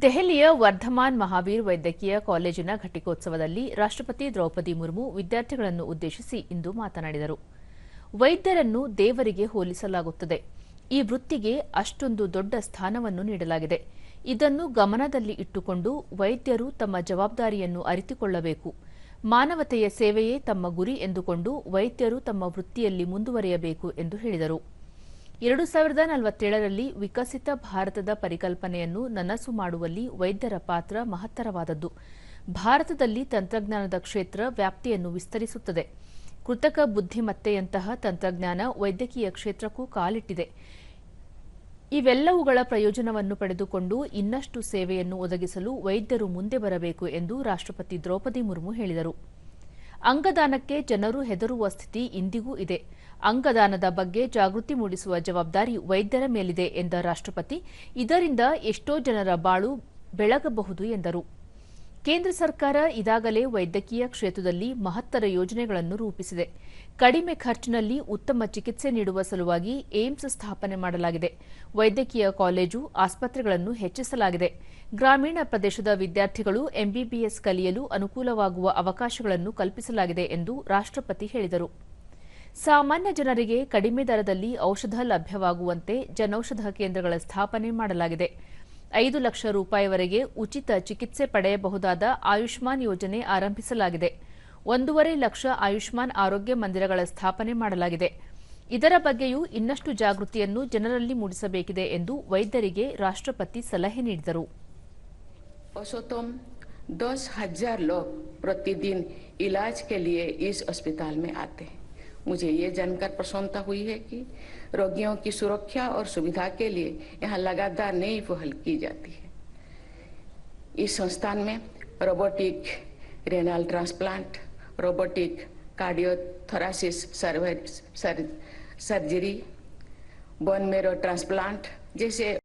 ದೆಹಲಿಯ ವರ್ಧಮಾನ್ ಮಹಾವೀರ್ ವೈದ್ಯಕೀಯ ಕಾಲೇಜಿನ ಘಟಿಕೋತ್ಸವದಲ್ಲಿ ರಾಷ್ಟ್ರಪತಿ ದ್ರೌಪದಿ ಮುರ್ಮು ವಿದ್ಯಾರ್ಥಿಗಳನ್ನು ಉದ್ದೇಶಿಸಿ ಇಂದು ಮಾತನಾಡಿದರು. ವೈದ್ಯರನ್ನು ದೇವರಿಗೆ ಹೋಲಿಸಲಾಗುತ್ತದೆ. ಈ ವೃತ್ತಿಗೆ ಅಷ್ಟೊಂದು ದೊಡ್ಡ ಸ್ಥಾನವನ್ನು ನೀಡಲಾಗಿದೆ. ಇದನ್ನು ಗಮನದಲ್ಲಿ ಇಟ್ಟುಕೊಂಡು ವೈದ್ಯರು ತಮ್ಮ ಜವಾಬ್ದಾರಿಯನ್ನು ಅರಿತುಕೊಳ್ಳಬೇಕು. ಮಾನವತೆಯ ಸೇವೆಯೇ ತಮ್ಮ ಗುರಿ ಎಂದುಕೊಂಡು ವೈದ್ಯರು ತಮ್ಮ ವೃತ್ತಿಯಲ್ಲಿ ಮುಂದುವರಿಯಬೇಕು ಎಂದು ಹೇಳಿದರು. ಎರಡು ಸಾವಿರದ ನಲವತ್ತೇಳರಲ್ಲಿ ವಿಕಸಿತ ಭಾರತದ ಪರಿಕಲ್ಪನೆಯನ್ನು ನನಸು ಮಾಡುವಲ್ಲಿ ವೈದ್ಯರ ಪಾತ್ರ ಮಹತ್ತರವಾದದ್ದು. ಭಾರತದಲ್ಲಿ ತಂತ್ರಜ್ಞಾನದ ಕ್ಷೇತ್ರ ವ್ಯಾಪ್ತಿಯನ್ನು ವಿಸ್ತರಿಸುತ್ತದೆ. ಕೃತಕ ಬುದ್ಧಿಮತ್ತೆಯಂತಹ ತಂತ್ರಜ್ಞಾನ ವೈದ್ಯಕೀಯ ಕ್ಷೇತ್ರಕ್ಕೂ ಕಾಲಿಟ್ಟಿದೆ. ಇವೆಲ್ಲವುಗಳ ಪ್ರಯೋಜನವನ್ನು ಪಡೆದುಕೊಂಡು ಇನ್ನಷ್ಟು ಸೇವೆಯನ್ನು ಒದಗಿಸಲು ವೈದ್ಯರು ಮುಂದೆ ಬರಬೇಕು ಎಂದು ರಾಷ್ಟ್ರಪತಿ ದ್ರೌಪದಿ ಮುರ್ಮು ಹೇಳಿದರು. ಅಂಗದಾನಕ್ಕೆ ಜನರು ಹೆದರುವ ಸ್ಥಿತಿ ಇಂದಿಗೂ ಇದೆ. ಅಂಗದಾನದ ಬಗ್ಗೆ ಜಾಗೃತಿ ಮೂಡಿಸುವ ಜವಾಬ್ದಾರಿ ವೈದ್ಯರ ಮೇಲಿದೆ ಎಂದ ರಾಷ್ಟ್ರಪತಿ. ಇದರಿಂದ ಎಷ್ಟೋ ಜನರ ಬಾಳು ಬೆಳಗಬಹುದು ಎಂದರು. ಕೇಂದ್ರ ಸರ್ಕಾರ ಇದಾಗಲೇ ವೈದ್ಯಕೀಯ ಕ್ಷೇತ್ರದಲ್ಲಿ ಮಹತ್ತರ ಯೋಜನೆಗಳನ್ನು ರೂಪಿಸಿದೆ. ಕಡಿಮೆ ಖರ್ಚಿನಲ್ಲಿ ಉತ್ತಮ ಚಿಕಿತ್ಸೆ ನೀಡುವ ಸಲುವಾಗಿ ಏಮ್ಸ್ ಸ್ಥಾಪನೆ ಮಾಡಲಾಗಿದೆ. ವೈದ್ಯಕೀಯ ಕಾಲೇಜು, ಆಸ್ಪತ್ರೆಗಳನ್ನು ಹೆಚ್ಚಿಸಲಾಗಿದೆ. ಗ್ರಾಮೀಣ ಪ್ರದೇಶದ ವಿದ್ಯಾರ್ಥಿಗಳು ಎಂಬಿಬಿಎಸ್ ಕಲಿಯಲು ಅನುಕೂಲವಾಗುವ ಅವಕಾಶಗಳನ್ನು ಕಲ್ಪಿಸಲಾಗಿದೆ ಎಂದು ರಾಷ್ಟ್ರಪತಿ ಹೇಳಿದರು. ಸಾಮಾನ್ಯ ಜನರಿಗೆ ಕಡಿಮೆ ದರದಲ್ಲಿ ಔಷಧ ಲಭ್ಯವಾಗುವಂತೆ ಜನೌಷಧ ಕೇಂದ್ರಗಳ ಸ್ಥಾಪನೆ ಮಾಡಲಾಗಿದೆ ಐದು ಲಕ್ಷ ರೂಪಾಯಿವರೆಗೆ ಉಚಿತ ಚಿಕಿತ್ಸೆ ಪಡೆಯಬಹುದಾದ ಆಯುಷ್ಮಾನ್ ಯೋಜನೆ ಆರಂಭಿಸಲಾಗಿದೆ ಒಂದೂವರೆ ಲಕ್ಷ ಆಯುಷ್ಮಾನ್ ಆರೋಗ್ಯ ಮಂದಿರಗಳ ಸ್ಥಾಪನೆ ಮಾಡಲಾಗಿದೆ ಇದರ ಬಗ್ಗೆಯೂ ಇನ್ನಷ್ಟು ಜಾಗೃತಿಯನ್ನು ಜನರಲ್ಲಿ ಮೂಡಿಸಬೇಕಿದೆ ಎಂದು ವೈದ್ಯರಿಗೆ ರಾಷ್ಟ್ರಪತಿ ಸಲಹೆ ನೀಡಿದರು औसतम दस हजार लोग प्रतिदिन इलाज के लिए इस अस्पताल में आते हैं मुझे ये जानकर प्रसन्नता हुई है कि रोगियों की सुरक्षा और सुविधा के लिए यहाँ लगातार नई पहल की जाती है। इस संस्थान में robotic renal transplant, robotic cardiothoracic surgery bone marrow transplant जैसे